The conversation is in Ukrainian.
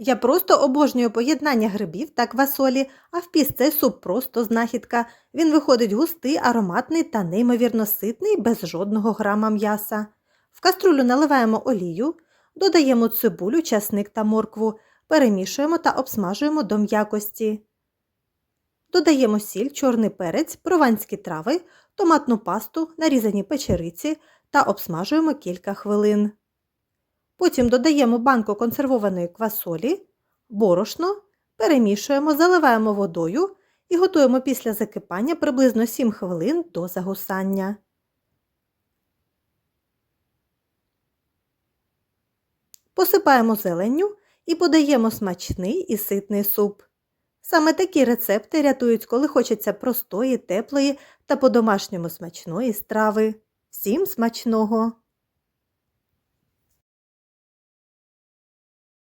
Я просто обожнюю поєднання грибів та квасолі, а в піс суп просто знахідка. Він виходить густий, ароматний та неймовірно ситний, без жодного грама м'яса. В каструлю наливаємо олію, додаємо цибулю, часник та моркву, перемішуємо та обсмажуємо до м'якості. Додаємо сіль, чорний перець, прованські трави, томатну пасту, нарізані печериці та обсмажуємо кілька хвилин. Потім додаємо банку консервованої квасолі, борошно, перемішуємо, заливаємо водою і готуємо після закипання приблизно 7 хвилин до загусання. Посипаємо зеленню і подаємо смачний і ситний суп. Саме такі рецепти рятують, коли хочеться простої, теплої та по-домашньому смачної страви. Всім смачного!